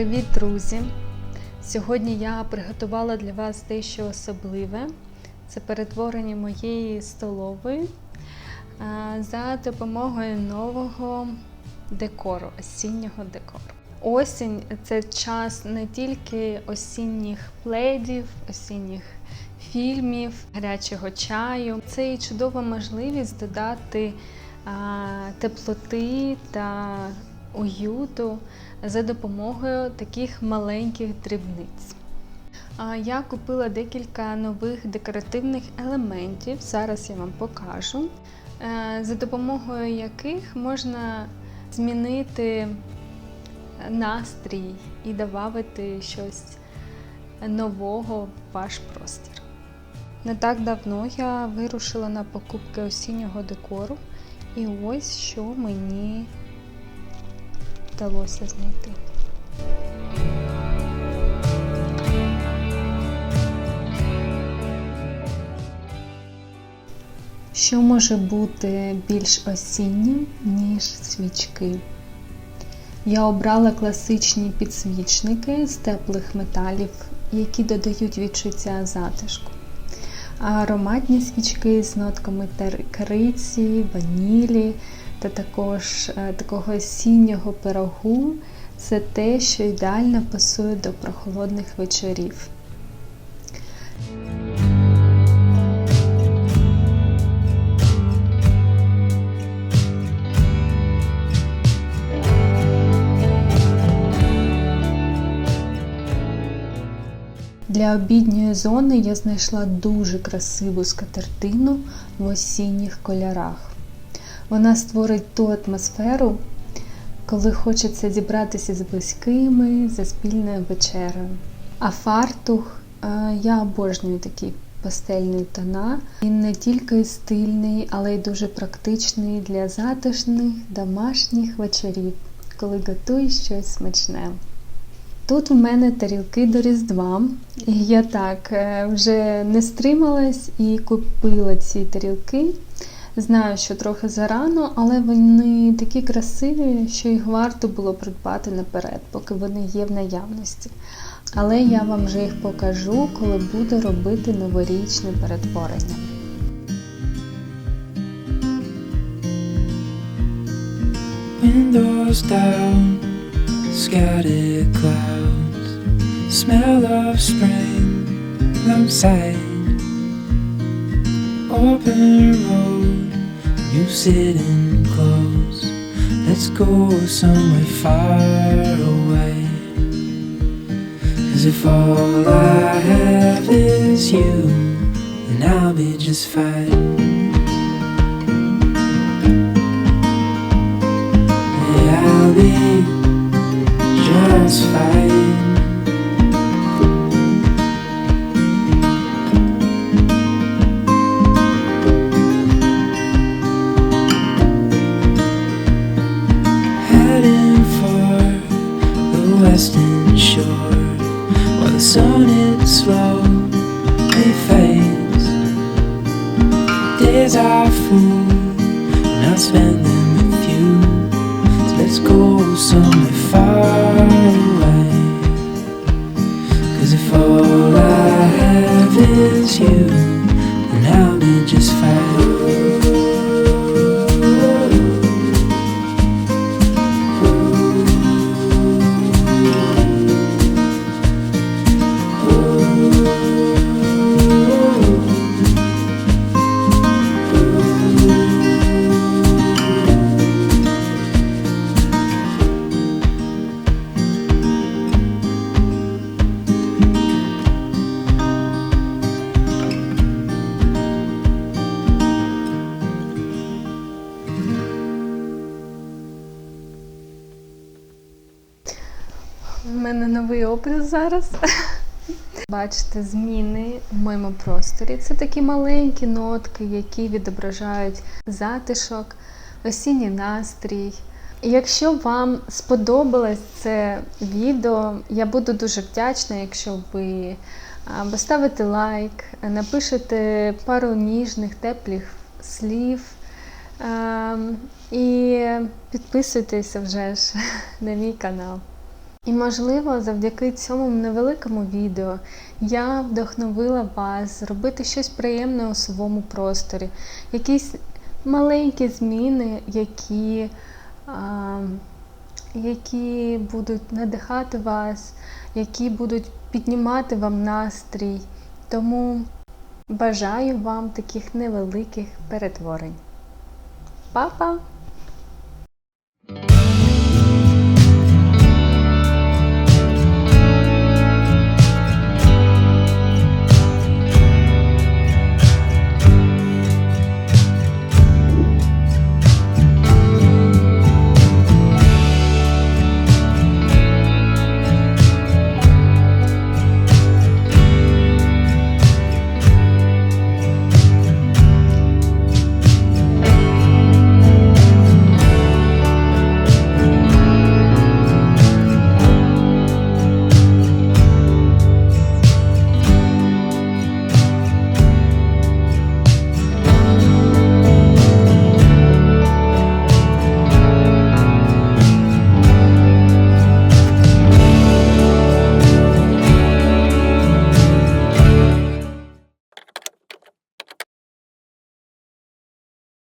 Привіт, друзі! Сьогодні я приготувала для вас дещо особливе. Це перетворення моєї столової за допомогою нового декору, осіннього декору. Осінь це час не тільки осінніх пледів, осінніх фільмів, гарячого чаю. Це і чудова можливість додати теплоти та уюту за допомогою таких маленьких дрібниць. Я купила декілька нових декоративних елементів. Зараз я вам покажу, е, за допомогою яких можна змінити настрій і додати щось нового в ваш простір. Не так давно я вирушила на покупки осіннього декору, і ось що мені вдалося знайти. Що може бути більш осіннім, ніж свічки? Я обрала класичні підсвічники з теплих металів, які додають відчуття затишку. Ароматні свічки з нотками кориці, ванілі та також е, такого осіннього пирогу це те, що ідеально пасує до прохолодних вечорів. Для обідньої зони я знайшла дуже красиву скатертину в осінніх кольорах. Вона створить ту атмосферу, коли хочеться зібратися з близькими за спільною вечерею. А фартух я обожнюю такі пастельні тона. Він не тільки стильний, але й дуже практичний для затишних домашніх вечорів, коли готуєш щось смачне. Тут в мене тарілки до Різдва. І я так е, вже не стрималась і купила ці тарілки. Знаю, що трохи зарано, але вони такі красиві, що їх варто було придбати наперед, поки вони є в наявності. Але я вам вже їх покажу, коли буду робити новорічне перетворення. Windows down, scattered clouds, smell of spring outside. Open road, you sit sitting close. Let's go somewhere far away. Cause if all I have is you, then I'll be just fine. Yeah, I'll be just fine. Western shore while the sun it slowly fades. Days are full, and I'll spend them with you. So let's go somewhere мене новий образ зараз. Бачите, зміни в моєму просторі. Це такі маленькі нотки, які відображають затишок, осінній настрій. Якщо вам сподобалось це відео, я буду дуже вдячна, якщо ви поставите лайк, напишете пару ніжних, теплих слів. Ем, І підписуйтеся вже ж на мій канал. І, можливо, завдяки цьому невеликому відео я вдохновила вас зробити щось приємне у своєму просторі, якісь маленькі зміни, які, а, які будуть надихати вас, які будуть піднімати вам настрій. Тому бажаю вам таких невеликих перетворень. Па-па!